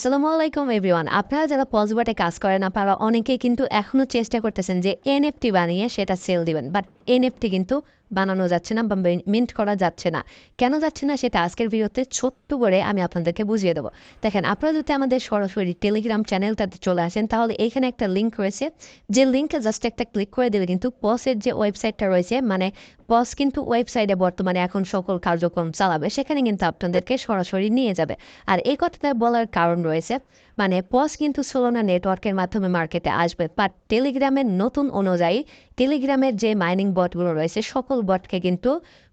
আসসালামু আলাইকুম এভরিওয়ান। আপনারা যারা পজবাটে কাজ করেন, আপনারা অনেকেই কিন্তু এখনও চেষ্টা করতেছেন যে এনএফটি বানিয়ে সেটা সেল দিবেন। বাট এনএফটি কিন্তু বানানো যাচ্ছে না বা মিন্ট করা যাচ্ছে না। কেন যাচ্ছে না সেটা আজকের ভিডিওতে ছোট্ট করে আমি আপনাদেরকে বুঝিয়ে দেবো। দেখেন, আপনারা যদি আমাদের সরাসরি টেলিগ্রাম চ্যানেলটাতে চলে আসেন, তাহলে এখানে একটা লিঙ্ক রয়েছে। যে লিঙ্কে জাস্ট একটা ক্লিক করে দেবে কিন্তু পসের যে ওয়েবসাইটটা রয়েছে মানে পস কিন্তু ওয়েবসাইটে বর্তমানে এখন সকল কার্যক্রম চালাবে, সেখানে কিন্তু আপনাদেরকে সরাসরি নিয়ে যাবে। আর এই কথাটা বলার কারণ রয়েছে মানে পস কিন্তু সোলোনা নেটওয়ার্কের মাধ্যমে মার্কেটে আসবে। বাট টেলিগ্রামের নতুন অনুযায়ী টেলিগ্রামের যে মাইনিং বটগুলো রয়েছে, সকল বটকে কিন্তু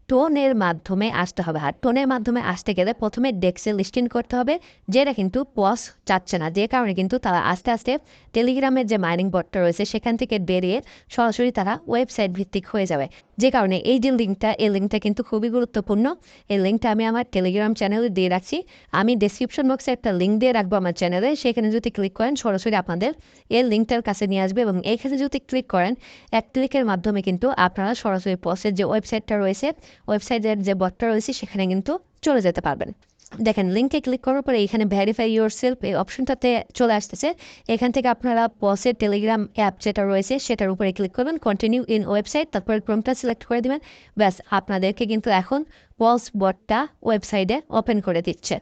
টোনের মাধ্যমে আসতে হবে। আর টোনের মাধ্যমে আসতে গেলে প্রথমে ডেক্সে লিস্টিং করতে হবে, যেটা কিন্তু পস চাচ্ছে না। যে কারণে কিন্তু তারা আস্তে আস্তে টেলিগ্রামের যে মাইনিং বটটা রয়েছে, সেখান থেকে বেরিয়ে সরাসরি তারা ওয়েবসাইট ভিত্তিক হয়ে যাবে। যে কারণে এই যে লিঙ্কটা, এই লিঙ্কটা কিন্তু খুবই গুরুত্বপূর্ণ। এই লিঙ্কটা আমি আমার টেলিগ্রাম চ্যানেলে দিয়ে রাখছি। আমি ডিসক্রিপশন বক্সে একটা লিঙ্ক দিয়ে রাখব আমার চ্যানেলে। সেখানে যদি ক্লিক করেন, সরাসরি আপনাদের এই লিঙ্কটার কাছে নিয়ে আসবে এবং এখানে যদি ক্লিক করেন, এক ক্লিকের মাধ্যমে কিন্তু আপনারা সরাসরি পসের যে ওয়েবসাইটটা রয়েছে ওয়েবসাইটের যে বটটা রয়েছে সেখানে কিন্তু চলে যেতে পারবেন। দেখেন লিঙ্কে ক্লিক করার পরে এখানে ভ্যারিফাই ইউর সেলফ এই অপশনটাতে চলে আসতেছে। এখান থেকে আপনারা পসের টেলিগ্রাম অ্যাপ যেটা রয়েছে, সেটার উপরে ক্লিক করবেন কন্টিনিউ ইন ওয়েবসাইট তারপরে ক্রমটা সিলেক্ট করে দিবেন। ব্যাস, আপনাদেরকে কিন্তু এখন পলস বটটা ওয়েবসাইটে ওপেন করে দিচ্ছে।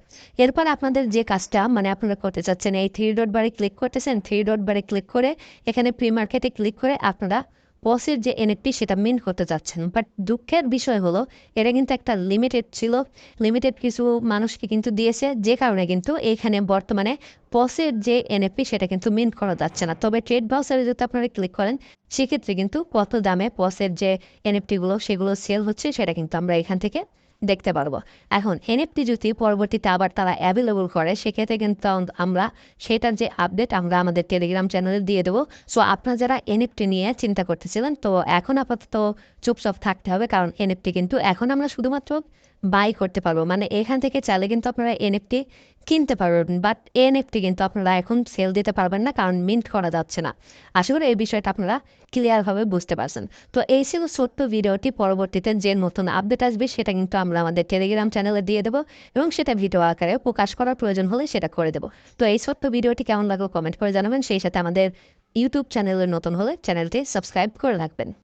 এরপর আপনাদের যে কাজটা মানে আপনারা করতে চাচ্ছেন, এই থ্রি ডট বারে ক্লিক করতেছেন থ্রি ডট বারে ক্লিক করে এখানে প্রি মার্কেটে ক্লিক করে আপনারা পসের যে এনএফটি সেটা মিন করতে যাচ্ছেন। বাট দুঃখের বিষয় হলো এটা কিন্তু একটা লিমিটেড ছিল। লিমিটেড কিছু মানুষকে কিন্তু দিয়েছে, যে কারণে কিন্তু এখানে বর্তমানে পসের যে এনএফপি সেটা কিন্তু মিন্ট করা যাচ্ছে না। তবে ট্রেড ভাউসারে যদি আপনারা ক্লিক করেন, সেক্ষেত্রে কিন্তু কত দামে পসের যে এনএফটিগুলো সেগুলো সেল হচ্ছে, সেটা কিন্তু আমরা এখান থেকে দেখতে পারব। এখন এনএফটি যদি পরবর্তীতে আবার তারা অ্যাভেলেবল করে, সেক্ষেত্রে কিন্তু আমরা সেটার যে আপডেট আমরা আমাদের টেলিগ্রাম চ্যানেলে দিয়ে দেবো। সো আপনারা যারা এনএফটি নিয়ে চিন্তা করতেছিলেন, তো এখন আপাতত চুপচাপ থাকতে হবে, কারণ এনএফটি কিন্তু এখন আমরা শুধুমাত্র বাই করতে পারব। মানে এখান থেকে চাইলে কিন্তু আপনারা এনএফটি কিনতে পারবেন বাট এনএফটি কিন্তু আপনারা এখন সেল দিতে পারবেন না, কারণ মিন্ট করা যাচ্ছে না। আশা করি এই বিষয়টা আপনারা ক্লিয়ারভাবে বুঝতে পারছেন। তো এই ছিল ছোট্ট ভিডিওটি, পরবর্তীতে যে নতুন আপডেট আসবে সেটা কিন্তু আমরা আমাদের টেলিগ্রাম চ্যানেলে দিয়ে দেবো, এবং সেটা ভিডিও আকারে প্রকাশ করার প্রয়োজন হলে সেটা করে দেবো। তো এই ছোট্ট ভিডিওটি কেমন লাগল কমেন্ট করে জানাবেন, সেই সাথে আমাদের ইউটিউব চ্যানেলের নতুন হলে চ্যানেলটি সাবস্ক্রাইব করে রাখবেন।